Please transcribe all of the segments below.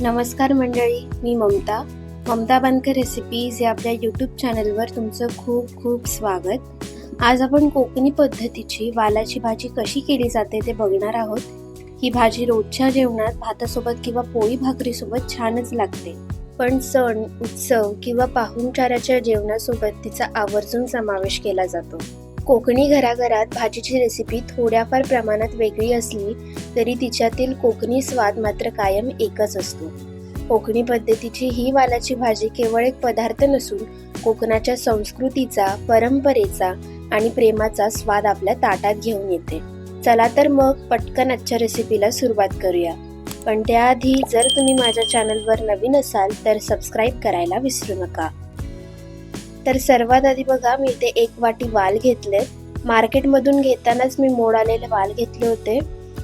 नमस्कार मंडळी मी ममता. ममता बांदकर रेसिपीज या आपल्या यूट्यूब चॅनलवर तुमचं खूप खूप स्वागत. आज आपण कोकणी पद्धतीची वालाची भाजी कशी केली जाते ते बघणार आहोत. ही भाजी रोजच्या जेवणात भातासोबत किंवा पोळी भाकरीसोबत छानच लागते. पण सण उत्सव किंवा पाहुणचाराच्या जेवणासोबत तिचा आवर्जून समावेश केला जातो. कोकणी घराघरात भाजीची रेसिपी थोड्याफार प्रमाणात वेगळी असली तरी तिच्यातील कोकणी स्वाद मात्र कायम एकच असतो. कोकणी पद्धतीची ही वालाची भाजी केवळ एक पदार्थ नसून कोकणाच्या संस्कृतीचा परंपरेचा आणि प्रेमाचा स्वाद आपल्या ताटात घेऊन येते. चला तर मग पटकन आजच्या रेसिपीला सुरुवात करूया. पण त्याआधी जर तुम्ही माझ्या चॅनलवर नवीन असाल तर सबस्क्राईब करायला विसरू नका. तर सर्वात आधी बघा मी इथे एक वाटी वाल घेतले मार्केटमधून घेतानाच मी मोड आलेले वाल घेतले होते.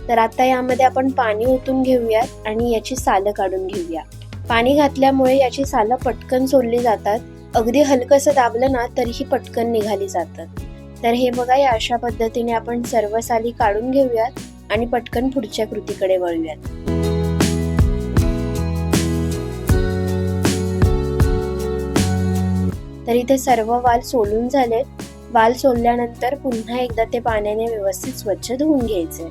तर आता यामध्ये आपण पाणी ओतून घेऊयात आणि याची सालं काढून घेऊया पाणी घातल्यामुळे याची सालं पटकन सोडली जातात. अगदी हलकंसं दाबलं ना तरीही पटकन निघाली जातात. तर हे बघा या अशा पद्धतीने आपण सर्व साली काढून घेऊयात आणि पटकन पुढच्या कृतीकडे वळूयात. तर इथे सर्व वाल सोलून झालेत वाल सोलल्यानंतर पुन्हा एकदा ते पाण्याने व्यवस्थित स्वच्छ धुवून घ्यायचे.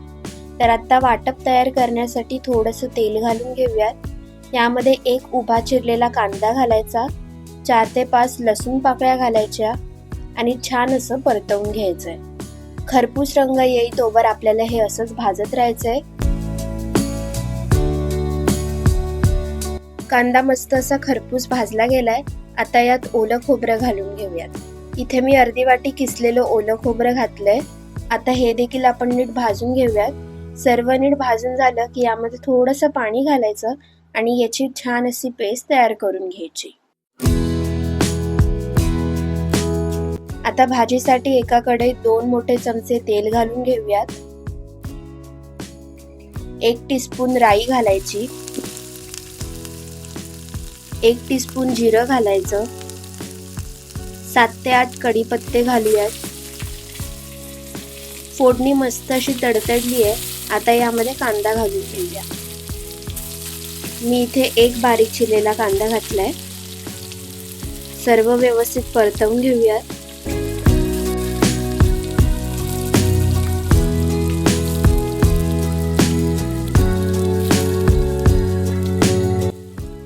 तर आत्ता वाटप तयार करण्यासाठी थोडंसं तेल घालून घेऊयात. यामध्ये एक उभा चिरलेला कांदा घालायचा चार ते पाच लसूण पाकळ्या घालायच्या आणि छान असं परतवून घ्यायचंय खरपूस रंग येईतोवर आपल्याला हे असंच भाजत राहायचंय कांदा मस्त असा खरपूस भाजला गेलाय. आता यात ओलं खोबरं घालून घेऊयात. इथे मी अर्धी वाटी किसलेलं ओलं खोबरं घातलंय. आता हे देखील आपण नीट भाजून घेऊयात. सर्व नीट भाजून झालं की यामध्ये थोडंसं पाणी घालायचं आणि याची छान अशी पेस्ट तयार करून घ्यायची. आता भाजीसाठी एका कढईत दोन मोठे चमचे तेल घालून घेऊयात. एक टीस्पून राई घालायची. एक टीस्पून जिरं घालायचं. सात ते आठ कढीपत्ते घालूयात. फोडणी मस्त अशी तडतडली आहे आता यामध्ये कांदा घालून घेऊया. मी इथे एक बारीक चिरलेला कांदा घातलाय. सर्व व्यवस्थित परतवून घेऊयात.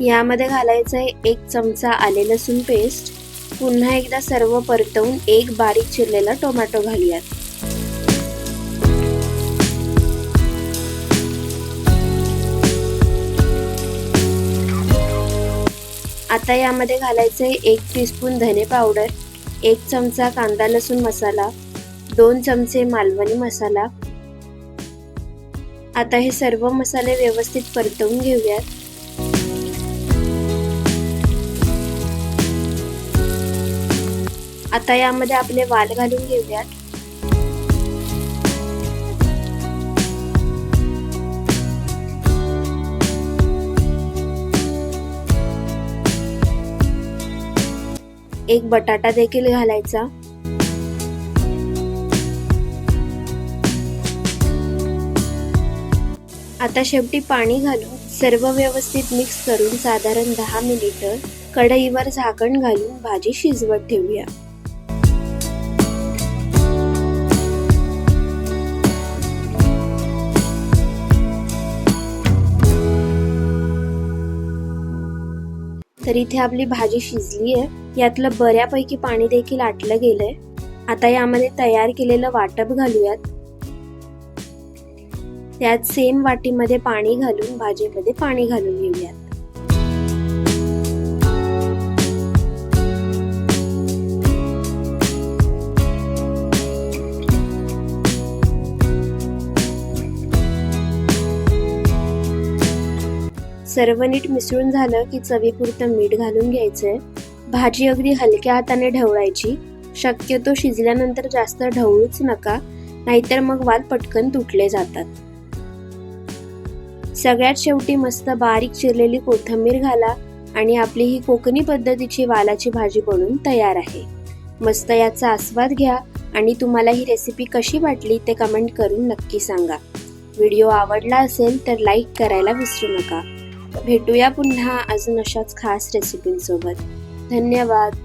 यामध्ये घालायचं आहे एक चमचा आले लसूण पेस्ट पुन्हा एकदा सर्व परतवून एक बारीक चिरलेला टोमॅटो घालूयात. आता यामध्ये घालायचं आहे एक टीस्पून धने पावडर एक चमचा कांदा लसूण मसाला दोन चमचे मालवणी मसाला. आता हे सर्व मसाले व्यवस्थित परतवून घेऊयात. आता यामध्ये आपले वाल घालून घेऊयात. एक बटाटा देखील घालायचा. आता शेवटी पाणी घालून सर्व व्यवस्थित मिक्स करून साधारण दहा मिनिट कढईवर झाकण घालून भाजी शिजवत ठेवूया. तर इथे आपली भाजी शिजली आहे यातलं बऱ्यापैकी पाणी देखील आटलं गेलंय. आता यामध्ये तयार केलेलं वाटप घालूयात. त्यात सेम वाटीमध्ये पाणी घालून भाजीमध्ये पाणी घालून घेऊयात. सर्व नीट मिसळून झालं की चवीपुरतं मीठ घालून घ्यायचंय. भाजी अगदी हलक्या हाताने ढवळायची. शक्यतो शिजल्यानंतर जास्त ढवळूच नका नाहीतर मग वाल पटकन तुटले जातात. सगळ्यात शेवटी मस्त बारीक चिरलेली कोथिंबीर घाला आणि आपली ही कोकणी पद्धतीची वालाची भाजी बनून तयार आहे. मस्त याचा आस्वाद घ्या आणि तुम्हाला ही रेसिपी कशी वाटली ते कमेंट करून नक्की सांगा. व्हिडिओ आवडला असेल तर लाईक करायला विसरू नका. भेटूया पुन्हा अजून अशाच खास रेसिपींसोबत धन्यवाद.